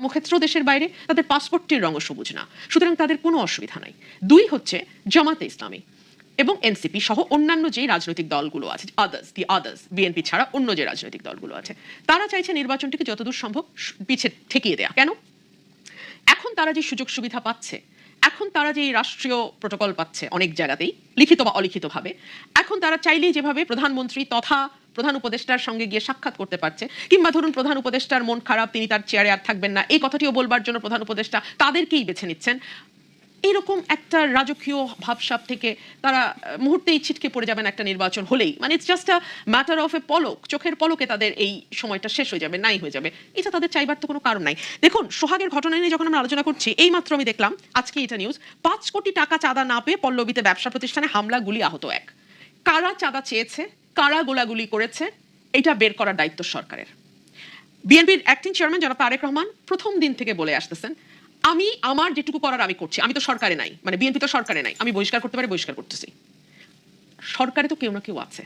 কর্মক্ষেত্র দেশের বাইরে, তাদের পাসপোর্টটির রঙ সবুজ না। সুতরাং তাদের কোনো অসুবিধা নাই। দুই হচ্ছে জামাতে ইসলামী এবং এনসিপি সহ অন্যান্য যে রাজনৈতিক দলগুলো আছে আদার্স দি আদার্স বিএনপি ছাড়া অন্য যে রাজনৈতিক দলগুলো আছে, তারা চাইছে নির্বাচনটিকে যতদূর সম্ভব সু- পিছে ঠেকিয়ে দেয়া। কেন? এখন তারা যে সুযোগ সুবিধা পাচ্ছে, এখন তারা যে রাষ্ট্রীয় প্রোটোকল পাচ্ছে অনেক জায়গাতেই, লিখিত বা অলিখিতভাবে, এখন তারা চাইলেই যেভাবে প্রধানমন্ত্রী তথা প্রধান উপদেষ্টার সঙ্গে গিয়ে সাক্ষাৎ করতে পারছে। কিংবা ধরুন প্রধান উপদেষ্টার মন খারাপ, তিনি তার চেয়ারে আর থাকবেন না। এই কথাটিও বলবার জন্য প্রধান উপদেষ্টা তাদেরকেই বেছে নিচ্ছেন। এরকম একটা রাজকীয় ভাবসাব থেকে তারা মুহূর্তেই ছিটকে পড়ে যাবেন একটা নির্বাচন হলেই। মানে it's just a matter of a পলক চোখের পলকে তাদের এই সময়টা শেষ হয়ে যাবে, নাই হয়ে যাবে। এটা তাদের চাইবার তো কোনো কারণ নাই। দেখুন, সোহাগের ঘটনা নিয়ে যখন আমরা আলোচনা করছি এই মাত্র আমি দেখলাম, আজকে এটা নিউজ পাঁচ কোটি টাকা চাঁদা না পেয়ে পল্লবীতে ব্যবসা প্রতিষ্ঠানে হামলা গুলি আহত এক। কারা চাঁদা চেয়েছে? কারা গোলাগুলি করেছে, এটা বের করার দায়িত্ব সরকারের। বিএনপির অ্যাক্টিং চেয়ারম্যান জনাব তারেক রহমান প্রথম দিন থেকে বলে আসতেছেন, আমি, আমার যেটুকু করার আমি করছি। আমি তো সরকারে নাই মানে বিএনপি তো সরকারে নাই। আমি বহিষ্কার করতে পারি, বহিষ্কার করতেছি। সরকারে তো কেউ না কেউ আছে।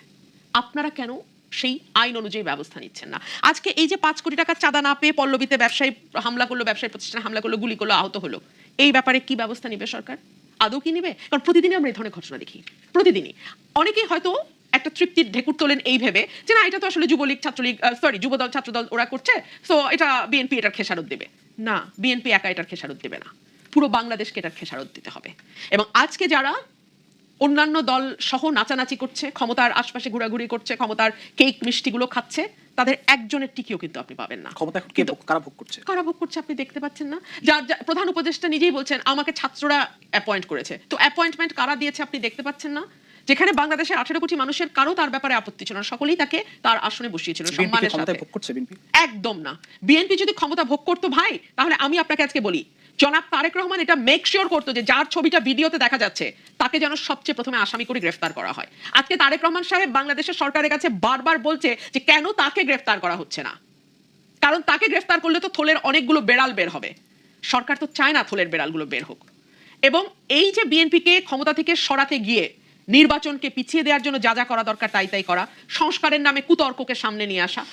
আপনারা কেন সেই আইন অনুযায়ী ব্যবস্থা নিচ্ছেন না? আজকে এই যে পাঁচ কোটি টাকার চাঁদা না পেয়ে পল্লবীতে ব্যবসায়ী হামলা করল, ব্যবসায়ী প্রতিষ্ঠানে হামলা করল, গুলি করল, আহত হলো, এই ব্যাপারে কি ব্যবস্থা নিবে সরকার? আদৌ কি নিবে? কারণ প্রতিদিনই আমরা এই ধরনের ঘটনা দেখি। প্রতিদিনই। অনেকেই হয়তো একটা তৃপ্তির ঢেকুর তোলেন এই ভেবে যে না এটা তো আসলে যুবলীগ ছাত্রলীগ সরি যুবদল ছাত্রদল ওরা করছে সো এটা বিএনপি এটার খেসারত দেবে। না বিএনপি একা এটার খেসারত দেবে না। পুরো বাংলাদেশকে এটার খেসারত দিতে হবে। এবং আজকে যারা অন্যান্য দল সহ নাচানাচি করছে ক্ষমতার আশপাশে ঘোরাঘুরি করছে ক্ষমতার কেক মিষ্টিগুলো খাচ্ছে তাদের একজনের টিকিও কিন্তু আপনি পাবেন না। ক্ষমতা এখন কারা ভোগ করছে? কারা ভোগ করছে আপনি দেখতে পাচ্ছেন না। যার প্রধান উপদেষ্টা নিজেই বলছেন আমাকে ছাত্ররা অ্যাপয়েন্ট করেছে। তো অ্যাপয়েন্টমেন্ট কারা দিয়েছে আপনি দেখতে পাচ্ছেন না? যেখানে বাংলাদেশের আঠেরো কোটি মানুষের কারও তার ব্যাপারে আপত্তি ছিল না। সকলেই তাকে তার আসনে বসিয়েছিল সম্মানের সাথে। একদম না। বিএনপি যদি ক্ষমতা ভোগ করতো ভাই তাহলে আমি আপনাকে আজকে বলি জনাব তারেক রহমান এটা মেক শিওর করতো যে যার ছবিটা ভিডিওতে দেখা যাচ্ছে তাকে যেন সবচেয়ে প্রথমে আসামি করে গ্রেফতার করা হয়। আজকে তারেক রহমান সাহেব বাংলাদেশের সরকারের কাছে বারবার বলছে যে কেন তাকে গ্রেফতার করা হচ্ছে না। কারণ তাকে গ্রেফতার করলে তো থলের অনেকগুলো বেড়াল বের হবে। সরকার তো চায় না থলের বেড়ালগুলো বের হোক। এবং এই যে বিএনপিকে ক্ষমতা থেকে সরাতে গিয়ে নির্বাচনকে পিছিয়ে দেওয়ার জন্য যা যা করা দরকার তাই তাই করা। সংস্কারের নামে কুতর্ককে সামনে নিয়ে আসা।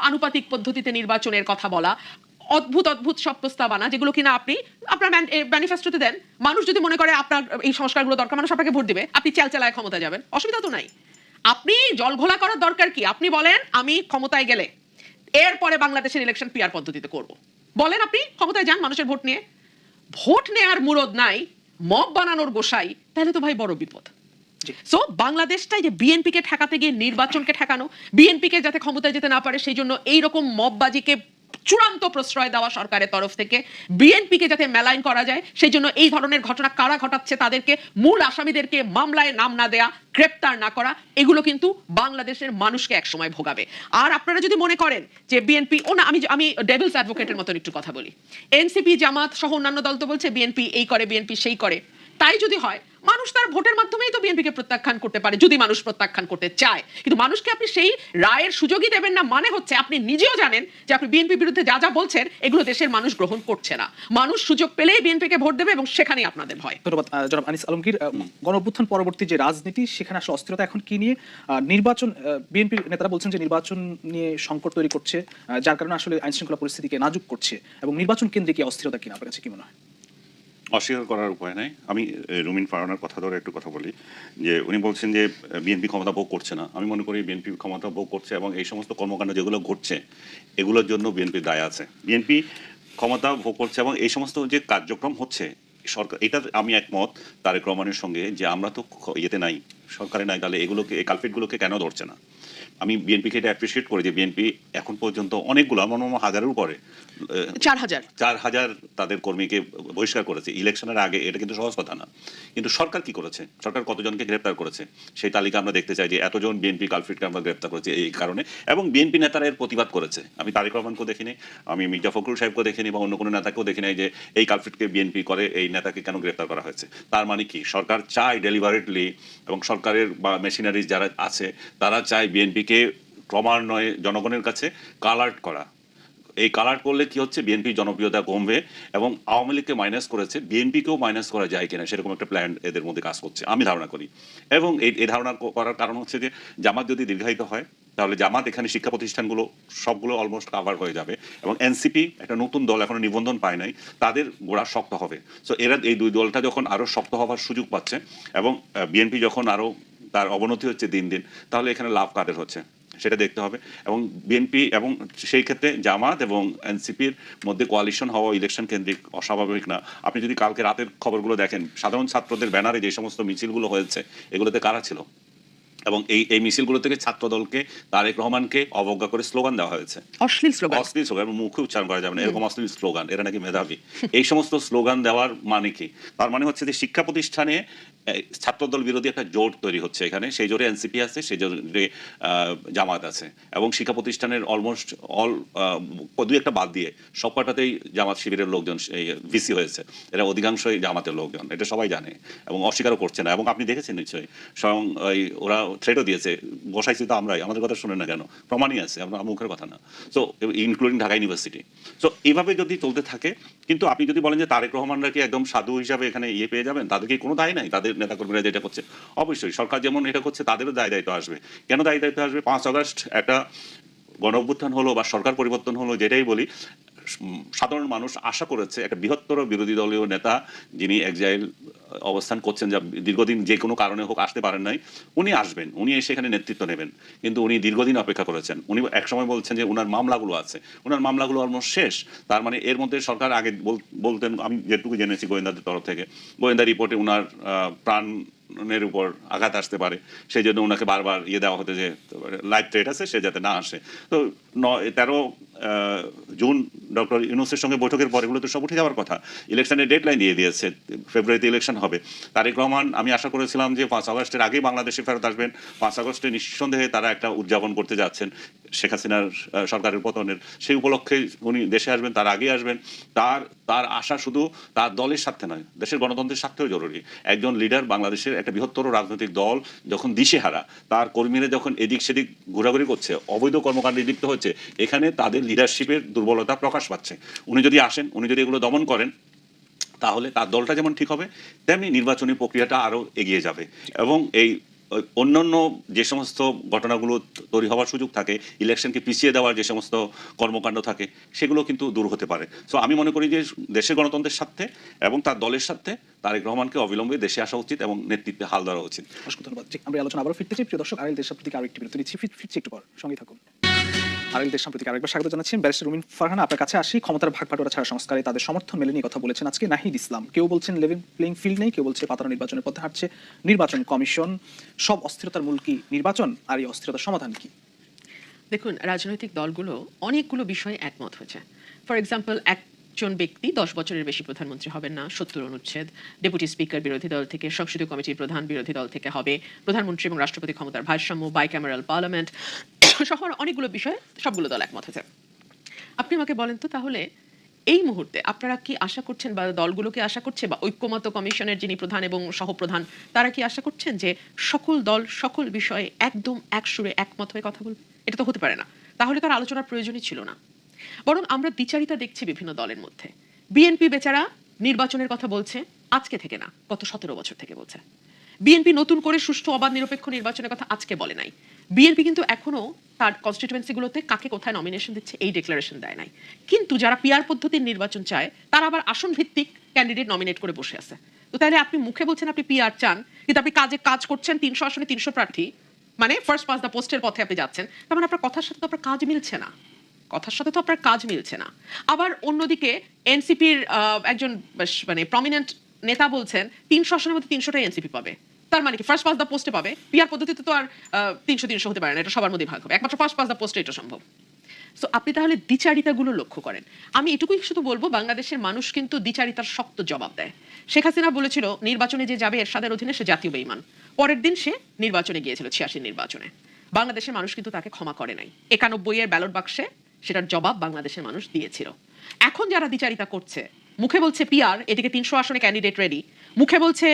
আনুপাতিক পদ্ধতিতে নির্বাচনের কথা বলা। অদ্ভুত অদ্ভুত সব প্রস্তাব আনা, যেগুলো কিনা আপনি, আপনার ম্যানিফেস্টোতে দেন। মানুষ যদি মনে করে আপনার এই সংস্কারগুলো দরকার, মানুষ আপনাকে ভোট দিবে। আপনি চালচালায় ক্ষমতা যাবেন। অসুবিধা তো নাই। আপনি জল ঘোলা করার দরকার কি? আপনি বলেন, আমি ক্ষমতায় গেলে এরপরে বাংলাদেশের ইলেকশন পিয়ার পদ্ধতিতে করব। বলেন আপনি, ক্ষমতায় যান মানুষের ভোট নিয়ে। ভোট নেয়ার মুরদ নাই, মব বানানোর গোসাই, তাহলে তো ভাই বড় বিপদ। সো বাংলাদেশটাই যে বিএনপিকে ঠেকাতে গিয়ে নির্বাচনকে ঠেকানো বিএনপিকে যাতে ক্ষমতায় যেতে না পারে সেই জন্য এইরকম মববাজিকে চূড়ান্ত প্রশ্রয় দেওয়া সরকারের তরফ থেকে বিএনপিকে যাতে মেলাইন করা যায় সেই জন্য এই ধরনের ঘটনা কারা ঘটাচ্ছে তাদেরকে, মূল আসামিদেরকে মামলায় নাম না দেয়া, গ্রেপ্তার না করা, এগুলো কিন্তু বাংলাদেশের মানুষকে একসময় ভোগাবে। আর আপনারা যদি মনে করেন যে বিএনপি ও না, আমি আমি ডেভিলস অ্যাডভোকেটের মতন একটু কথা বলি। এনসিপি জামাত সহ অন্যান্য দল তো বলছে বিএনপি এই করে বিএনপি সেই করে। তাই যদি হয় মানুষ তার ভোটের মাধ্যমেই তো বিএনপিকে প্রত্যাখ্যান করতে পারে যদি মানুষ প্রত্যাখ্যান করতে চায়। কিন্তু মানুষকে আপনি সেই রায়ের সুযোগই দেবেন না মানে হচ্ছে আপনি নিজেও জানেন যে আপনি বিএনপি বিরুদ্ধে যা যা বলছেন এগুলো দেশের মানুষ গ্রহণ করছে না। মানুষ সুযোগ পেলেই বিএনপিকে ভোট দেবে এবং সেখানেই আপনাদের ভয়। ধন্যবাদ জনাব আনিস আলমগীর। আহ, গণ অভ্যুত্থান পরবর্তী যে রাজনীতি সেখানে আসলে অস্থিরতা এখন কি নিয়ে? নির্বাচন বিএনপি নেতারা বলছেন যে নির্বাচন নিয়ে সংকট তৈরি করছে যার কারণে আসলে আইন শৃঙ্খলা পরিস্থিতিকে নাজুক করছে এবং নির্বাচন কেন্দ্রে কি অস্থিরতা কিনা আপনার কাছে কি মনে হয়? অস্বীকার করার উপায় নাই। আমি রুমিন ফারানার কথা ধরে একটু কথা বলি, যে উনি বলছেন যে বিএনপি ক্ষমতা ভোগ করছে না। আমি মনে করি বিএনপি ক্ষমতা ভোগ করছে এবং এই সমস্ত কর্মকাণ্ড যেগুলো ঘটছে, এগুলোর জন্য বিএনপি দায় আছে। বিএনপি ক্ষমতা ভোগ করছে এবং এই সমস্ত যে কার্যক্রম হচ্ছে, সরকার, এটা আমি একমত তারেক রহমানের সঙ্গে যে আমরা তো ইয়েতে নাই, সরকারে নাই, তাহলে এগুলোকে, এই কালপিটগুলোকে কেন ধরছে না? আমি বিএনপিকে এটা অ্যাপ্রিসিয়েট করি যে বিএনপি এখন পর্যন্ত অনেকগুলো আমার মনে হাজারের উপরে চার হাজার। চার হাজার তাদের কর্মীকে বহিষ্কার করেছে। ইলেকশনের আগে এটা কিন্তু সহজ কথা না। কিন্তু সরকার কি করেছে? সরকার কতজনকে গ্রেপ্তার করেছে? সেই তালিকা আমরা দেখতে চাই যে এতজন বিএনপি কালফিটকে আমরা গ্রেপ্তার করেছি এই কারণে। এবং বিএনপি নেতারা এর প্রতিবাদ করেছে। আমি তারেক রহমানকেও দেখিনি আমি মির্জা ফখরুল সাহেবকেও দেখিনি বা অন্য কোনো নেতাকেও দেখি নাই যে এই কালফিটকে বিএনপি করে এই নেতাকে কেন গ্রেপ্তার করা হয়েছে? তার মানে কি? সরকার চায় ডেলিভারেটলি এবং সরকারের বা মেশিনারিজ যারা আছে তারা চায় বিএনপিকে ক্রমান্বয়ে জনগণের কাছে কালার্ট করা। এই কালার করলে কি হচ্ছে? বিএনপি জনপ্রিয়তা কমবে এবং আওয়ামী লীগকে মাইনাস করেছে। বিএনপিকেও মাইনাস করা যায় কিনা সেরকম একটা প্ল্যান এদের মধ্যে কাজ করছে। আমি ধারণা করি। এবং এই এই ধারণা করার কারণ হচ্ছে যে, জামাত যদি দীর্ঘায়িত হয়, তাহলে জামাত এখানে শিক্ষা প্রতিষ্ঠানগুলো সবগুলো অলমোস্ট কাভার হয়ে যাবে এবং এনসিপি একটা নতুন দল এখনও নিবন্ধন পায় নাই, তাদের গোড়া শক্ত হবে। সো এরা, এই দুই দলটা যখন আরও শক্ত হওয়ার সুযোগ পাচ্ছে এবং বিএনপি যখন আরও তার অবনতি হচ্ছে দিন দিন তাহলে এখানে লাভ কাদের হচ্ছে? সেটা দেখতে হবে। এবং বিএনপি এবং সেই ক্ষেত্রে জামাত এবং এনসিপির মধ্যে কোয়ালিশন হওয়া ইলেকশন কেন্দ্রিক অস্বাভাবিক না। আপনি যদি কালকে রাতের খবরগুলো দেখেন সাধারণ ছাত্রদের ব্যানারে যে সমস্ত মিছিলগুলো হয়েছে এগুলোতে কারা ছিল? এবং এই এই মিছিলগুলো থেকে ছাত্র দলকে তারেক রহমানকে অবজ্ঞা করে স্লোগান দেওয়া হয়েছে। অশ্লীল স্লোগান। অশ্লীল স্লোগান এবং মুখে উচ্চারণ করা যাবে না। এরকম অশ্লীল স্লোগান এরা নাকি মেধাবী। এই সমস্ত স্লোগান দেওয়ার মানে কি? তার মানে হচ্ছে যে শিক্ষা প্রতিষ্ঠানে ছাত্রদল বিরোধী একটা জোট তৈরি হচ্ছে এখানে। সেই জোরে এনসিপি আছে, সেই জোরে জামাত আছে। এবং শিক্ষা প্রতিষ্ঠানের অলমোস্ট অল দুই একটা বাদ দিয়ে সব কটাতেই জামাত শিবিরের লোকজন ভিসি হয়েছে। এরা অধিকাংশই জামাতের লোকজন, এটা সবাই জানে এবং অস্বীকারও করছে না। এবং আপনি দেখেছেন নিশ্চয়ই, স্বয়ং ওই ওরা থ্রেটও দিয়েছে, বসাইছি তো আমরাই, আমাদের কথা শুনে না কেন? প্রমাণই আছে আপনার মুখের কথা না। So including Dhaka university so এইভাবে যদি চলতে থাকে, কিন্তু আপনি যদি বলেন যে তারেক রহমানরা কি একদম সাধু হিসাবে এখানে ইয়ে পেয়ে যাবেন, তাদের কি কোনো দায় নাই? তাদের নেতাকর্মীরা যেটা করছে। অবশ্যই সরকার যেমন এটা করছে, তাদেরও দায় দায়িত্ব আসবে। কেন দায় দায়িত্ব আসবে? পাঁচ আগস্ট একটা গণ অভ্যুত্থান হলো বা সরকার পরিবর্তন হলো, যেটাই বলি সাধারণ মানুষ আশা করেছে একটা বৃহত্তর বিরোধী দলীয় নেতা যিনি একজাইল অবস্থান করছেন যা দীর্ঘদিন যে কোনো কারণে হোক আসতে পারেন নাই উনি আসবেন উনি এসে এখানে নেতৃত্ব নেবেন। কিন্তু উনি দীর্ঘদিন অপেক্ষা করেছেন। উনি একসময় বলছেন যে উনার মামলাগুলো আছে। উনার মামলাগুলো অলমোস্ট শেষ। তার মানে এর মধ্যে সরকার আগে বল- বলতেন আমি যেটুকু জেনেছি গোয়েন্দাদের তরফ থেকে। গোয়েন্দা রিপোর্টে উনার আহ, প্রাণের উপর আঘাত আসতে পারে। সেই জন্য ওনাকে বারবার ইয়ে দেওয়া হতে যে লাইফ থ্রেট আছে, সে যাতে না আসে। তো ন- তেরো জুন ডক্টর ইউনুসের সঙ্গে বৈঠকের পর এগুলো তো সব উঠে যাওয়ার কথা। ইলেকশনের ডেডলাইন দিয়ে দিয়েছে, ফেব্রুয়ারিতে ইলেকশন হবে। তারেক রহমান, আমি আশা করেছিলাম যে পাঁচ আগস্টের আগেই বাংলাদেশে ফেরত আসবেন। পাঁচ আগস্টে নিঃসন্দেহে তারা একটা উদযাপন করতে যাচ্ছেন। শেখ হাসিনার সরকারের পতনের, সেই উপলক্ষে উনি দেশে আসবেন, তার আগে আসবেন। তার তার আশা শুধু তার দলের স্বার্থে নয়, দেশের গণতন্ত্রের স্বার্থেও জরুরি। একজন লিডার বাংলাদেশের একটা বৃহত্তর রাজনৈতিক দল যখন দিশেহারা, তার কর্মীরা যখন এদিক সেদিক ঘোরাঘুরি করছে, অবৈধ কর্মকাণ্ডে লিপ্ত হচ্ছে, এখানে তাদের লিডারশিপের দুর্বলতা প্রকাশ পাচ্ছে। উনি যদি আসেন, উনি যদি এগুলো দমন করেন, তাহলে তার দলটা যেমন ঠিক হবে, তেমনি নির্বাচনী প্রক্রিয়াটা আরও এগিয়ে যাবে। এবং এই অন্যান্য যে সমস্ত ঘটনাগুলো তৈরি হওয়ার সুযোগ থাকে, ইলেকশনকে পিছিয়ে দেওয়ার যে সমস্ত কর্মকাণ্ড থাকে, সেগুলো কিন্তু দূর হতে পারে। সো আমি মনে করি যে দেশের গণতন্ত্রের স্বার্থে এবং তার দলের স্বার্থে তারেক রহমানকে অবিলম্বে দেশে আসা উচিত এবং নেতৃত্বে হাল ধরা উচিত। অসংখ্য ধন্যবাদ। আমরা আলোচনা আবার ফিরতে চাই প্রিয় দর্শক আরেল দেশ প্রতি আরও একটি বিরতি নিচ্ছি। ফিরছি একটু পর। সঙ্গে থাকুন। সম্প্রতি আরেকবার স্বাগত ব্যারিস্টার রুমিন আপনার কাছে আসি। ক্ষমতার ভাগ ছাড়া সংস্কারে তাদের সমর্থন মেলেনি কথা বলেছেন আজকে নাহিদ ইসলাম। কেউ বলছেন লেভেল প্লেইং ফিল্ড নেই, কেউ বলছে পাতানো নির্বাচনের পথে হাঁটছে। নির্বাচন কমিশন, সব অস্থিরতার মূল কি নির্বাচন আর এই অস্থিরতার সমাধান কি? দেখুন, রাজনৈতিক দলগুলো অনেকগুলো বিষয়ে একমত হয়েছে। ফর এক্সাম্পল একজন ব্যক্তি দশ বছরের বেশি প্রধানমন্ত্রী হবেন না, সত্তর অনুচ্ছেদ। ডেপুটি স্পিকার বিরোধী দল থেকে, সংসদীয় কমিটির প্রধান বিরোধী দল থেকে হবে প্রধানমন্ত্রী এবং রাষ্ট্রপতি ক্ষমতার ভারসাম্য বাইক্যামেরাল পার্লামেন্ট সহ অনেকগুলো বিষয়ে, সবগুলো দল একমত হয়েছে আপনি আমাকে বলেন তো তাহলে, এই মুহূর্তে আপনারা কি আশা করছেন বা দলগুলোকে আশা করছে বা ঐক্যমত কমিশনের যিনি প্রধান এবং সহপ্রধান, তারা কি আশা করছেন যে সকল দল, সকল বিষয়ে একদম এক সুরে একমত হয়ে কথা বলবে? এটা তো হতে পারে না। তাহলে তার আলোচনার প্রয়োজনই ছিল না। বরং আমরা দ্বিচারিতা দেখছি বিভিন্ন দলের মধ্যে। বিএনপি বেচারা নির্বাচনের কথা বলছে, আজকে থেকে না, গত সতেরো বছর থেকে বলছে। বিএনপি নতুন করে সুষ্ঠু, অবাধ, নিরপেক্ষ নির্বাচনের কথা আজকে বলে নাই। বিএনপি কিন্তু এখনও তার কনস্টিটুয়েন্সিগুলোতে কাকে কোথায় নমিনেশন দিচ্ছে এই ডিক্লারেশন দেয় নাই। কিন্তু যারা পিয়ার পদ্ধতির নির্বাচন চায়, তারা আবার আসন ভিত্তিক ক্যান্ডিডেট নমিনেট করে বসে আছে। তো তাহলে আপনি মুখে বলছেন আপনি পিয়ার চান, কিন্তু আপনি কাজে কাজ করছেন তিনশো আসনে তিনশো প্রার্থী মানে ফার্স্ট পাস দ্য পোস্টের পথে আপনি যাচ্ছেন, তার মানে আপনার কথার সাথে তো আপনার কাজ মিলছে না। কথার সাথে তো আপনার কাজ মিলছে না। আবার অন্যদিকে এনসিপির একজন মানে প্রমিনেন্ট নেতা বলছেন, তিনশো আসনের মধ্যে তিনশোটাই এনসিপি পাবে। তার মানে কি? ফার্স্ট পাস দ্য পোস্টে পাবে। পিয়ার পদ্ধতিতে তো আর তিনশো তিনশো হতে পারে না। এটা সবার মধ্যে ভাগ হবে। একমাত্র ফার্স্ট পাস দ্য পোস্টে এটা সম্ভব। সো আপনি তাহলে দ্বিচারিতাগুলো লক্ষ্য করেন। আমি এটুকুই শুধু বলব, বাংলাদেশের মানুষ কিন্তু দ্বিচারিতার শক্ত জবাব দেয়। শেখ হাসিনা বলেছিল, নির্বাচনে যে যাবে এরশাদের অধীনে সে জাতীয় বেইমান পরের দিন সে নির্বাচনে গিয়েছিল ছিয়াশির নির্বাচনে। বাংলাদেশের মানুষ কিন্তু তাকে ক্ষমা করে নাই। একানব্বই এর ব্যালট বাক্সে সেটার জবাব বাংলাদেশের মানুষ দিয়েছিল। এখন যারা দ্বিচারিতা করছে মুখে বলছে পিআর এদিকে তিনশো আসনে ক্যান্ডিডেট রেডি মুখে বলছে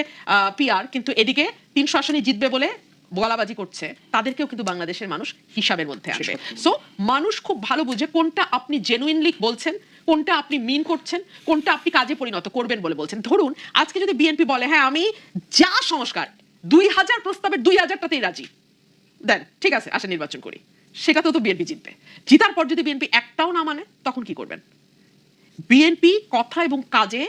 পিআর কিন্তু এদিকে তিনশো আসনে জিতবে বলে গলাবাজি করছে তাদেরকেও কিন্তু বাংলাদেশের মানুষ হিসাবের মধ্যে আসবে সো মানুষ খুব ভালো বুঝে কোনটা আপনি জেনুইনলি বলছেন কোনটা আপনি মিন করছেন কোনটা আপনি কাজে পরিণত করবেন বলে বলছেন। ধরুন আজকে যদি বিএনপি বলে হ্যাঁ আমি যা সংস্কার দুই হাজার প্রস্তাবের দুই হাজারটাতেই রাজি। দেন ঠিক আছে আসে নির্বাচন করি। সেটাতেও তো বিএনপি জিতবে। জিতার পর যদি বিএনপি একটাও না মানে তখন কি করবেন? বিএনপি কথা এবং কাজে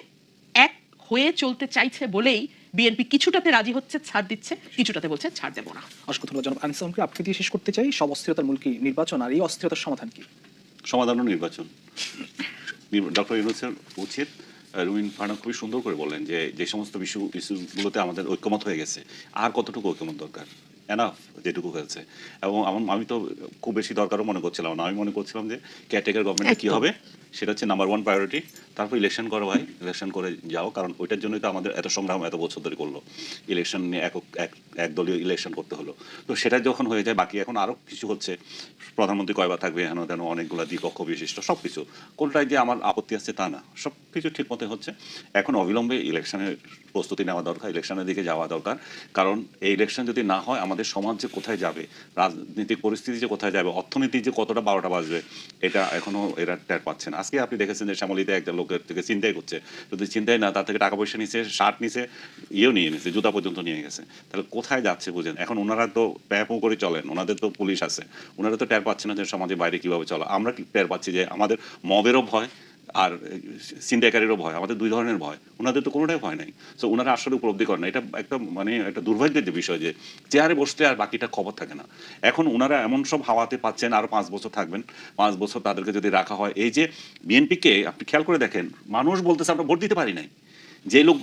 এক হয়ে চলতে চাইছে বলেই বিএনপি কিছুটাতে রাজি হচ্ছে ছাড় দিচ্ছে কিছুটাতে বলছে ছাড় দেবো না। অসংখ্য ধন্যবাদ জনাব আনিস ইসলামকে আপনি দিয়ে শেষ করতে চাই সব অস্থিরতার মূল কি নির্বাচন আর এই অস্থিরতার সমাধান কি? সমাধান ও নির্বাচন ডক্টর ইউনুসের উচিত রুমিন ফার্না খুবই সুন্দর করে বললেন যে যে সমস্ত ইস্যু ইস্যুগুলোতে আমাদের ঐক্যমত হয়ে গেছে। আর কতটুকু ঐক্যমত দরকার? এনাফ যেটুকু হয়েছে। এবং আমার- আমি তো খুব বেশি দরকারও মনে করছিলাম না। আমি মনে করছিলাম যে কেয়ারটেকার গভর্নমেন্ট কি হবে? সেটা হচ্ছে নাম্বার ওয়ান প্রায়োরিটি তারপর ইলেকশন করো ভাই ইলেকশন করে যাও, কারণ ওইটার জন্যই তো আমাদের এত সংগ্রাম এত বছর ধরে করল। ইলেকশন নিয়ে একক এক একদলীয় ইলেকশন করতে হলো। তো সেটা যখন হয়ে যায়, বাকি এখন আরও কিছু হচ্ছে। প্রধানমন্ত্রী কয়বার থাকবে হেন তেন অনেকগুলো দ্বিপক্ষ বিশিষ্ট সব কিছু কোনটায় যে আমার আপত্তি আছে তা না। সব কিছু ঠিক মতো হচ্ছে। এখন অবিলম্বে ইলেকশনের প্রস্তুতি নেওয়া দরকার ইলেকশনের দিকে যাওয়া দরকার। কারণ এই ইলেকশন যদি না হয়, আমাদের সমাজ যে কোথায় যাবে, রাজনৈতিক পরিস্থিতি যে কোথায় যাবে, অর্থনীতি যে কতটা বারোটা বাজবে, এটা এখনও এরা টের পাচ্ছে না। আজকে আপনি দেখেছেন যে শ্যামলিতে একটা লোকের থেকে চিন্তাই করছে। যদি চিন্তাই না, তার থেকে টাকা পয়সা নিছে, শার্ট নিছে, ইয়েও নিয়ে নিছে জুতা পর্যন্ত নিয়ে গেছে। তাহলে কোথায় যাচ্ছে বুঝেন? এখন ওনারা তো প্যাপ করে চলেন, ওনাদের তো পুলিশ আছে। ওনারা তো টের পাচ্ছে না যে সমাজের বাইরে কীভাবে চলা। আমরা টের পাচ্ছি যে আমাদের মবেরও ভয় আর সিন্ডিকেটেরও ভয়, আমাদের দুই ধরনের ভয়, ওনাদের তো কোনোটাই ভয় নাই। সো ওনারা আসলে উপলব্ধি করেন না। এটা একটা মানে একটা দুর্ভাগ্যের যে বিষয় যে চেয়ারে বসতে আর বাকিটা খবর থাকে না। এখন ওনারা এমন সব হাওয়াতে পাচ্ছেন আরও পাঁচ বছর থাকবেন, পাঁচ বছর তাদেরকে যদি রাখা হয়। এই যে বিএনপিকে, আপনি খেয়াল করে দেখেন, মানুষ বলতেছে আমরা ভোট দিতে পারি নাই। যে লোক